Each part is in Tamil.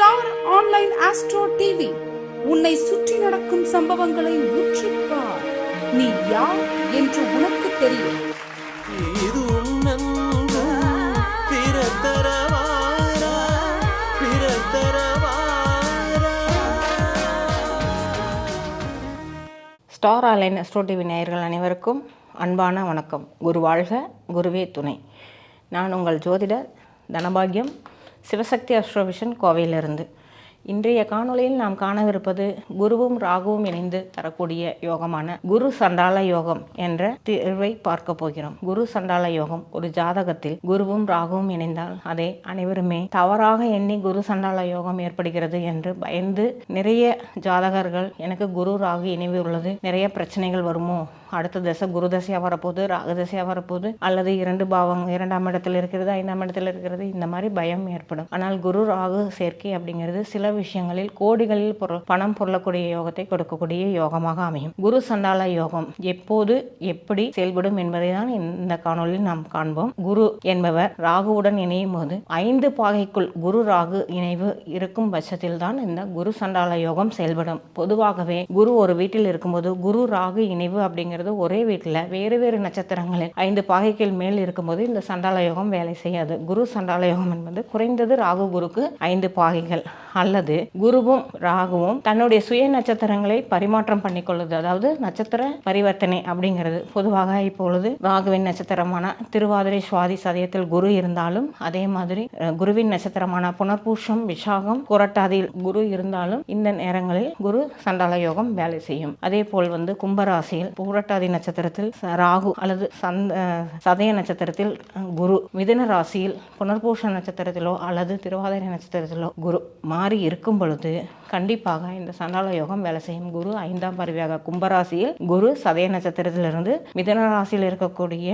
Star online astro TV. உன்னை சுற்றி நடக்கும் சம்பவங்களை உற்றுப்பார் நீ யார் என்று உனக்கு தெரியும். இது உன்னன்பு பிறத்தரவாரா பிறத்தரவாரா. ஸ்டார் ஆன்லைன் அஸ்ட்ரோ டிவி நேயர்கள் அனைவருக்கும் அன்பான வணக்கம். குரு வாழ்க குருவே துணை. நான் உங்கள் ஜோதிடர் தனபாகியம். சிவசக்தி அஸ்ட்ரோவிஷன் கோவையிலிருந்து. இன்றைய காணொளியில் நாம் காணவிருப்பது குருவும் ராகுவும் இணைந்து தரக்கூடிய யோகமான குரு சண்டால யோகம் என்ற தீர்வை பார்க்க போகிறோம். குரு சண்டால யோகம் ஒரு ஜாதகத்தில் குருவும் ராகுவும் இணைந்தால் அதை அனைவருமே தவறாக எண்ணி குரு சண்டால யோகம் ஏற்படுகிறது என்று பயந்து நிறைய ஜாதகர்கள் எனக்கு குரு ராகு இணைவு உள்ளது நிறைய பிரச்சனைகள் வருமோ? அடுத்த தசை குரு தசையாக வரப்போகுது ராகு தசையாக வரப்போகுது அல்லது இரண்டு பாவம் இரண்டாம் இடத்தில் இருக்கிறது ஐந்தாம் இடத்தில் இருக்கிறது இந்த மாதிரி பயம் ஏற்படும். ஆனால் குரு ராகு சேர்க்கை அப்படிங்கிறது சில விஷயங்களில் கோடிகளில் பொருள் பணம் பொருளக்கூடிய யோகத்தை கொடுக்கக்கூடிய யோகமாக அமையும். குரு சண்டால யோகம் எப்போது எப்படி செயல்படும் என்பதை தான் இந்த காணொளியில் நாம் காண்போம். குரு என்பவர் ராகுவுடன் இணையும் போது ஐந்து பாகைக்குள் குரு ராகு இணைவு இருக்கும் பட்சத்தில் தான் இந்த குரு சண்டால யோகம் செயல்படும். பொதுவாகவே குரு ஒரு வீட்டில் இருக்கும்போது குரு ராகு இணைவு அப்படிங்கிறது ஒரே வீட்டில் வேறு வேறு நட்சத்திரங்களில் ஐந்து பாகைகள் மேல் இருக்கும்போது இந்த சண்டால யோகம் வேலை செய்யாது. குரு சண்டால யோகம் என்பது குறைந்தது ராகு குருக்கு ஐந்து பாகைகள். அல்லது குருவும் ராகுவும் தன்னுடைய சுய நட்சத்திரங்களை பரிமாற்றம் பண்ணிக்கொள்ளுது அதாவது நட்சத்திர பரிவர்த்தனை அப்படிங்கிறது. பொதுவாக இப்பொழுது ராகுவின் நட்சத்திரமான திருவாதிரை சுவாதி சதயத்தில் குரு இருந்தாலும் அதே மாதிரி குருவின் நட்சத்திரமான புனர்பூஷம் விஷாகம் புரட்டாதியில் குரு இருந்தாலும் இந்த நேரங்களில் குரு சண்டால யோகம் வேலை செய்யும். அதே போல் வந்து கும்பராசியில் பூரட்டாதி நட்சத்திரத்தில் ச- ராகு அல்லது சந்த சதய நட்சத்திரத்தில் குரு மிதுன ராசியில் புனர்பூஷ நட்சத்திரத்திலோ அல்லது திருவாதிரை நட்சத்திரத்திலோ குரு மாறி இருக்கும் பொழுது கண்டிப்பாக இந்த சண்டால யோகம் வேலை செய்யும் குரு ஐந்தாம் பருவியாக கும்பராசியில் குரு சதய நட்சத்திரத்திலிருந்து மிதன ராசியில் இருக்கக்கூடிய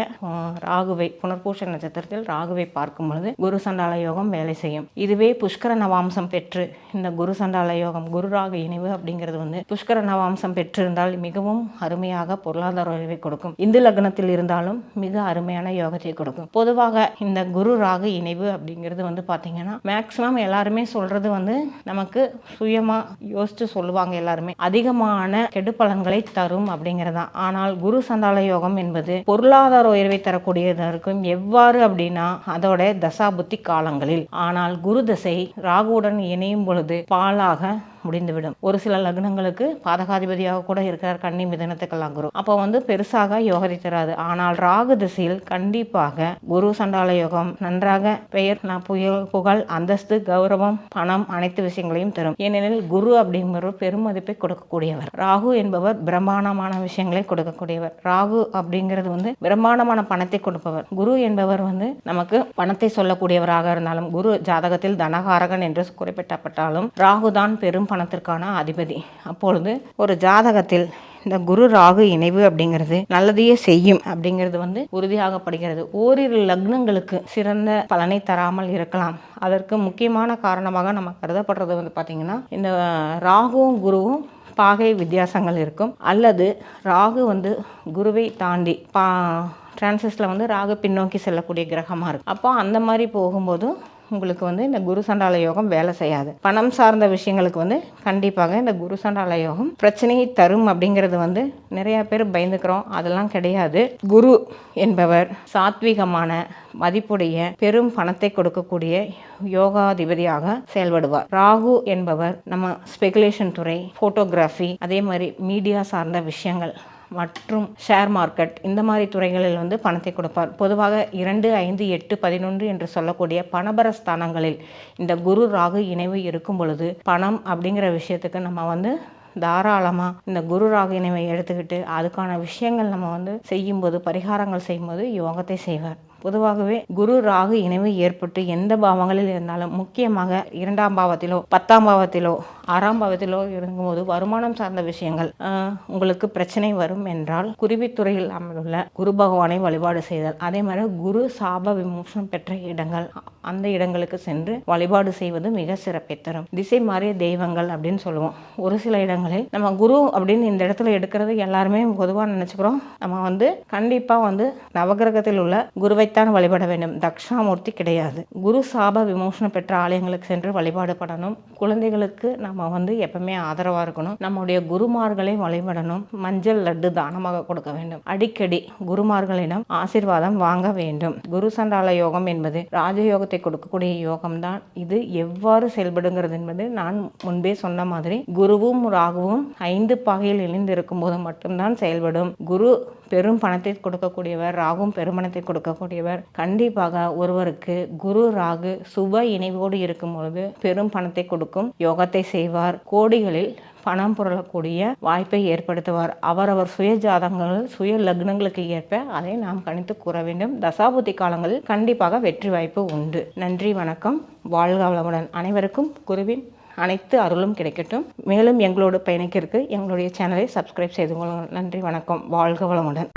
ராகுவை புனர்பூஷ நட்சத்திரத்தில் ராகுவை பார்க்கும் பொழுது குரு சண்டால யோகம் வேலை செய்யும். இதுவே புஷ்கர நவாம்சம் பெற்று இந்த குரு சண்டால யோகம் குரு ராகு இணைவு அப்படிங்கிறது வந்து புஷ்கர நவாம்சம் பெற்றிருந்தால் மிகவும் அருமையாக பொருளாதார உயர்வை கொடுக்கும். இந்து லக்னத்தில் இருந்தாலும் மிக அருமையான யோகத்தை கொடுக்கும். பொதுவாக இந்த குரு ராகு இணைவு அப்படிங்கிறது வந்து பார்த்தீங்கன்னா மேக்ஸிமம் எல்லாருமே சொல்றது வந்து நமக்கு சுயமா யோசிச்சு சொல்லுவாங்க எல்லாருமே. அதிகமான கெடுபலன்களை தரும் அப்படிங்கிறது. தான் ஆனால் குரு சண்டால யோகம் என்பது பொருளாதார உயர்வை தரக்கூடியதாக இருக்கும் எவ்வாறு அப்படின்னா அதோட தசாபுத்தி காலங்களில். ஆனால் குரு தசை ராகுவுடன் இணையும் பொழுது பாலாக முடிந்துவிடும். ஒரு சில லக்னங்களுக்கு பாதகாதிபதியாக கூட இருக்கிறார். கன்னி மிதனத்துக்கெல்லாம் குரு அப்போ வந்து பெருசாக யோகத்தை தராது ஆனால் ராகு திசையில் கண்டிப்பாக குரு சண்டால யோகம் நன்றாக பெயர் நான் புயல் புகழ் அந்தஸ்து கௌரவம் பணம் அனைத்து விஷயங்களையும் தரும். ஏனெனில் குரு அப்படிங்கிறவர் பெருமதிப்பை கொடுக்கக்கூடியவர். ராகு என்பவர் பிரம்மாண்டமான விஷயங்களை கொடுக்கக்கூடியவர். ராகு அப்படிங்கிறது வந்து பிரம்மாண்டமான பணத்தை கொடுப்பவர். குரு என்பவர் வந்து நமக்கு பணத்தை சொல்லக்கூடியவராக இருந்தாலும் குரு ஜாதகத்தில் தனகாரகன் என்று குறிப்பிட்டப்பட்டாலும் ராகு தான் பெரும் பணத்திற்கான அதிபதி. அப்பொழுது ஒரு ஜாதகத்தில் இந்த குரு ராகு இணைவு அப்படிங்கிறது நல்லதையே செய்யும் அப்படிங்கிறது வந்து உறுதியாகப்படுகிறது. ஓரிரு லக்னங்களுக்கு சிறந்த பலனை தராமல் இருக்கலாம். அதற்கு முக்கியமான காரணமாக நம்ம கருதப்படுறது வந்து பார்த்திங்கன்னா இந்த ராகுவும் குருவும் பாகை வித்தியாசங்கள் இருக்கும். அல்லது ராகு வந்து குருவை தாண்டி பா டிரான்சிஸில் வந்து ராகு பின்னோக்கி செல்லக்கூடிய கிரகமாக இருக்கும். அப்போ அந்த மாதிரி போகும்போது உங்களுக்கு வந்து இந்த குரு சண்டால யோகம் வேலை செய்யாது. பணம் சார்ந்த விஷயங்களுக்கு வந்து கண்டிப்பாக இந்த குரு சண்டால யோகம் பிரச்சனையை தரும் அப்படிங்கிறது வந்து நிறையா பேர் பயந்துக்கிறோம். அதெல்லாம் கிடையாது. குரு என்பவர் சாத்விகமான மதிப்புடைய பெரும் பணத்தை கொடுக்கக்கூடிய யோகாதிபதியாக செயல்படுவார். ராகு என்பவர் நம்ம ஸ்பெகுலேஷன் துறை ஃபோட்டோகிராஃபி அதே மாதிரி மீடியா சார்ந்த விஷயங்கள் மற்றும் ஷேர் மார்க்கெட் இந்த மாதிரி துறைகளில் வந்து பணத்தை கொடுப்பார். பொதுவாக இரண்டு ஐந்து எட்டு பதினொன்று என்று சொல்லக்கூடிய பணபர ஸ்தானங்களில் இந்த குரு ராகு இணைவு இருக்கும் பொழுது பணம் அப்படிங்கிற விஷயத்துக்கு நம்ம வந்து தாராளமாக இந்த குரு ராகு இணைவை எடுத்துக்கிட்டு அதுக்கான விஷயங்கள் நம்ம வந்து செய்யும்போது பரிகாரங்கள் செய்யும்போது யோகத்தை செய்வார். பொதுவாகவே குரு ராகு இணைவு ஏற்பட்டு எந்த பாவங்களில் இருந்தாலும் முக்கியமாக இரண்டாம் பாவத்திலோ பத்தாம் பாவத்திலோ ஆறாம் பகுதியிலோ இறங்கும்போது வருமானம் சார்ந்த விஷயங்கள் உங்களுக்கு பிரச்சனை வரும் என்றால் குருவித்துறையில் அமைந்துள்ள குரு பகவானை வழிபாடு செய்தல். அதே மாதிரி குரு சாப விமோசனம் பெற்ற இடங்கள் அந்த இடங்களுக்கு சென்று வழிபாடு செய்வது மிக சிறப்பை தரும். திசை மாறிய தெய்வங்கள் அப்படின்னு சொல்லுவோம். ஒரு சில இடங்களில் நம்ம குரு அப்படின்னு இந்த இடத்துல எடுக்கிறது எல்லாருமே பொதுவாக நினச்சிக்கிறோம். நம்ம வந்து கண்டிப்பாக வந்து நவகிரகத்தில் உள்ள குருவைத்தான் வழிபட வேண்டும். தக்ஷாமூர்த்தி கிடையாது. குரு சாப விமோசனம் பெற்ற ஆலயங்களுக்கு சென்று வழிபாடு பண்ணணும். குழந்தைகளுக்கு நம்ம நம்ம வந்து எப்பவுமே ஆதரவாக இருக்கணும். நம்முடைய குருமார்களை வழிபடணும். மஞ்சள் லட்டு தானமாக கொடுக்க வேண்டும். அடிக்கடி குருமார்களிடம் ஆசீர்வாதம் வாங்க வேண்டும். குரு சண்டால யோகம் என்பது ராஜயோகத்தை கொடுக்கக்கூடிய யோகம் தான். இது எவ்வாறு செயல்படுங்கிறது என்பது நான் முன்பே சொன்ன மாதிரி குருவும் ராகுவும் ஐந்து பாகையில் இணைந்து இருக்கும் போது மட்டும்தான் செயல்படும். குரு பெரும் பணத்தை கொடுக்கக்கூடியவர் ராகும் பெருமணத்தை கொடுக்கக்கூடியவர். கண்டிப்பாக ஒருவருக்கு குரு ராகு சுப இணைவோடு இருக்கும் பொழுது பெரும் பணத்தை கொடுக்கும் யோகத்தை செய்வார். கோடிகளில் பணம் புரளக்கூடிய வாய்ப்பை ஏற்படுத்துவார். அவரவர் சுய ஜாதகங்கள் சுய லக்னங்களுக்கு ஏற்ப அதை நாம் கணித்து கூற வேண்டும். தசாபுத்தி காலங்களில் கண்டிப்பாக வெற்றி வாய்ப்பு உண்டு. நன்றி வணக்கம். வாழ்க வளமுடன். அனைவருக்கும் குருவின் அனைத்து அருளும் கிடைக்கட்டும். மேலும் எங்களோடு பயணிக்கிறதுக்கு எங்களுடைய சேனலை சப்ஸ்கிரைப் செய்து கொள்ளுங்கள். நன்றி வணக்கம். வாழ்க வளமுடன்.